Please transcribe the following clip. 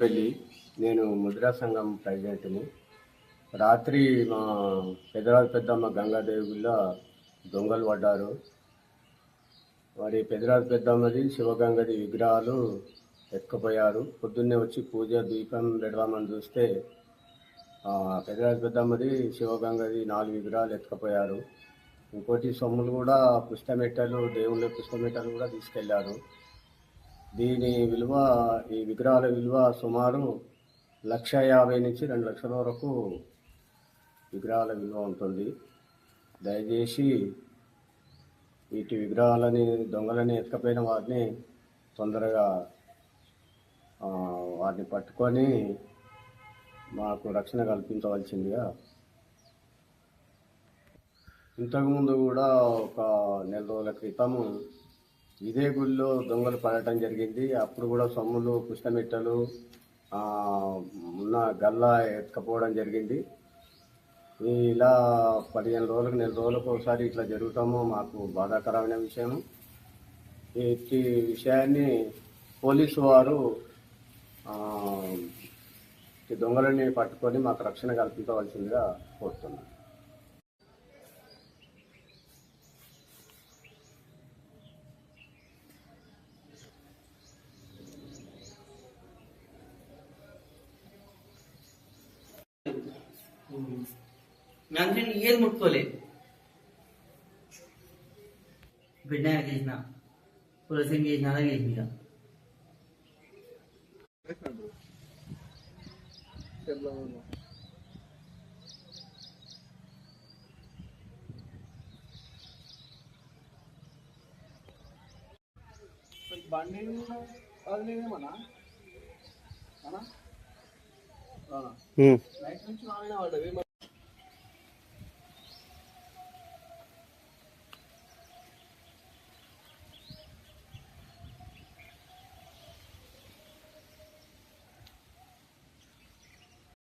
పెళ్ళి. నేను ముద్రా సంఘం ప్రెసిడెంట్ని. రాత్రి మా పెదరాజు పెద్దమ్మ గంగాదేవిలో దొంగలు పడ్డారు. మరి పెదరాజు పెద్దమ్మది శివగంగది విగ్రహాలు ఎక్కపోయారు. పొద్దున్నే వచ్చి పూజ దీపం పెడదామని చూస్తే పెదరాజు పెద్దమ్మది శివగంగది నాలుగు విగ్రహాలు ఎక్కపోయారు. ఇంకోటి సొమ్ములు కూడా పుష్టమెట్టలు దేవుళ్ళ పుష్టమెట్టలు కూడా తీసుకెళ్ళారు. దీని విలువ ఈ విగ్రహాల విలువ సుమారు లక్ష యాభై నుంచి రెండు లక్షల వరకు విగ్రహాల విలువ ఉంటుంది. దయచేసి వీటి విగ్రహాలని దొంగలని ఎత్తుకపోయిన వారిని తొందరగా వాటిని పట్టుకొని మాకు రక్షణ కల్పించవలసిందిగా ఇంతకుముందు కూడా ఒక నెల రోజుల క్రితము ఇదే గుళ్ళో దొంగలు పడటం జరిగింది. అప్పుడు కూడా సొమ్ములు పుష్టమిట్టలు ఉన్న గల్లా ఎత్తుకపోవడం జరిగింది. ఇలా పదిహేను రోజులకు నెల రోజులకు ఒకసారి ఇట్లా జరుగుతామో. మాకు బాధాకరమైన విషయం. ఈ విషయాన్ని పోలీసు వారు ఈ దొంగలని పట్టుకొని మాకు రక్షణ కల్పించవలసిందిగా కోరుతున్నాను. నాకు నేను ఏది ముట్టుకోలేదు బిడ్డ చేసిన పులసం చేసిన అలా చేసిన బండి అది నేనేమన్నా అన్నా? అవునా? బయట నుంచి వాడినా పడ్డది